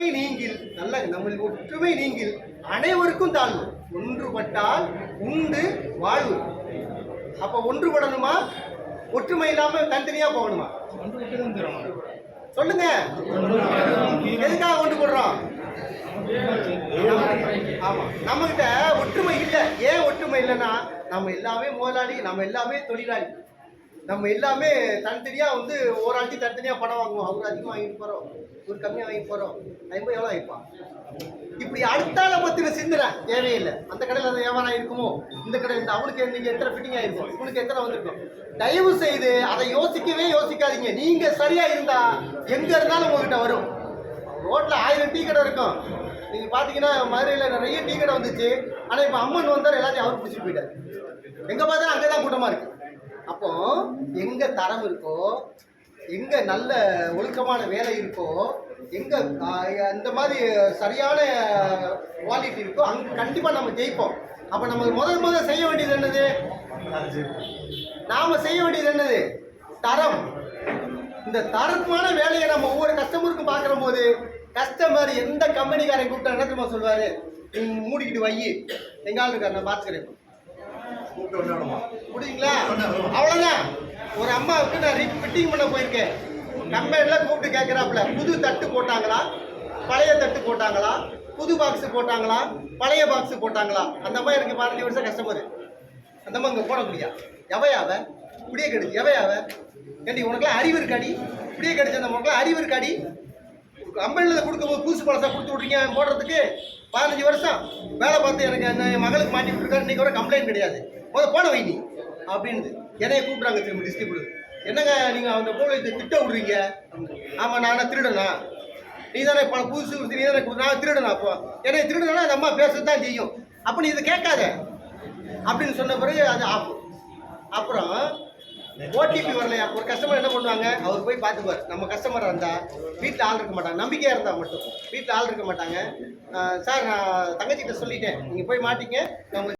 ஒற்றுமை நீங்கில் நல்ல நம்ம ஒற்றுமை நீங்கில் அனைவருக்கும் தாழ்வு. ஒன்றுபட்டால் உண்டு வாழ்வு. அப்ப ஒன்றுபடணுமா? ஒற்றுமை இல்லாம தனித்தனியா போகணுமா? சொல்லுங்க. எதுக்காக ஒன்று போடுறோம்? ஆமா நம்ம கிட்ட ஒற்றுமை இல்லை. ஏன் ஒற்றுமை இல்லைன்னா நம்ம எல்லாமே முதலாளி நம்ம எல்லாமே தொழிலாளி. நம்ம எல்லாமே தனித்தனியாக வந்து ஓராட்டி தனித்தனியாக பணம் வாங்குவோம். அவர் அதிகமாக வாங்கிட்டு போகிறோம் ஒரு கம்மியாக வாங்கிட்டு போகிறோம் ஐம்பது எவ்வளோ வாங்கிப்பான் இப்படி அடுத்தால பத்தின சிந்தனை தேவையில்லை. அந்த கடையில் அந்த வியாபாரம் இருக்குமோ? இந்த கடை இந்த அவனுக்கு நீங்கள் எத்தனை ஃபிட்டிங் ஆகிருக்கும் இவனுக்கு எத்தனை வந்திருக்கும்? தயவு செய்து அதை யோசிக்கவே யோசிக்காதீங்க. நீங்கள் சரியாக இருந்தால் எங்கே இருந்தாலும் உங்ககிட்ட வரும். ரோட்டில் ஆயிரம் டீ கடை இருக்கும். நீங்கள் பார்த்தீங்கன்னா மதுரையில் நிறைய டீ கடை வந்துச்சு. ஆனால் இப்போ அம்மன் வந்தார் எல்லாத்தையும் அவர் பிடிச்சிட்டு போயிட்டார். எங்கே பார்த்தாலும் அங்கதான் கூட்டமாக இருக்குது அப்போ எங்க தரம் இருக்கோ எங்க நல்ல ஒழுக்கமான வேலை இருக்கோ எங்க இந்த மாதிரி சரியான குவாலிட்டி இருக்கோ அங்க கண்டிப்பா நம்ம ஜெயிப்போம். அப்ப நம்ம முதல் முதல் செய்ய வேண்டியது என்னது? நாம செய்ய வேண்டியது என்னது? தரம். இந்த தரமான வேலையை நம்ம ஒவ்வொரு கஸ்டமருக்கும் பார்க்குற போது கஸ்டமர் எந்த கம்பெனிக்காரன் கூப்பிட்டா என்ன தெரியுமா சொல்வாரு மூடிக்கிட்டு வை. எங்க ஆள் இருக்காரு நான் பார்த்துக்கிறேன். முடியுங்களா? அவ்வளோதான் ஒரு அம்மாவுக்கு நான் ஃபிட்டிங் பண்ண போயிருக்கேன். கம்பெனியில் கூப்பிட்டு கேட்குறாப்புல புது தட்டு போட்டாங்களா? பழைய தட்டு போட்டாங்களா? புது பாக்ஸ் போட்டாங்களா? பழைய பாக்ஸ் போட்டாங்களா? அந்த அம்மா எனக்கு பதினஞ்சு வருஷம் கஸ்டமர் அந்த அம்மா இங்கே போடக்கூடியா எவையாவ? இப்படியே கெடுச்சு. எவையாவ? ஏண்டி உனக்குலாம் அறிவு இருக்காடி? இப்படியே கெடுச்சு அந்த உனக்குலாம் அறிவு இருக்காடி? கம்பெனியில் கொடுக்கும்போது புதுசு பழசா கொடுத்து விட்றீங்க போடுறதுக்கு? பதினஞ்சு வருஷம் வேலை பார்த்து எனக்கு என்ன என் மகளுக்கு மாட்டி விட்டுருக்காரு இன்றைக்கி வர கம்ப்ளைண்ட் கிடையாது. முதல்ல போன வை நீ அப்படின்னு என்னைய கூப்பிட்றாங்க திரும்ப டிஸ்ட்ரிபியூட் என்னங்க நீங்கள் அந்த போலீஸை இதை திட்ட விடுறீங்க? ஆமாம் நான் திருடனா? நீ தானே பல புதுசு நீ தானே நான் திருடனா அப்போ? என்னை திருடனா அந்த அம்மா பேச தான் செய்யும். அப்போ நீ இதை கேட்காத. அப்படின்னு சொன்ன பிறகு அது ஆகும். அப்புறம் ஓடிபி வரலையா? ஒரு கஸ்டமர் என்ன பண்ணுவாங்க? அவர் போய் பார்த்துப்பார் நம்ம கஸ்டமராக இருந்தால் வீட்டில் ஆள் இருக்க மாட்டாங்க. நம்பிக்கையாக இருந்தால் மட்டும். வீட்டில் ஆள் இருக்க மாட்டாங்க. சார் நான் தங்கச்சிகிட்ட சொல்லிட்டேன். நீங்கள் போய் மாட்டிங்க நான்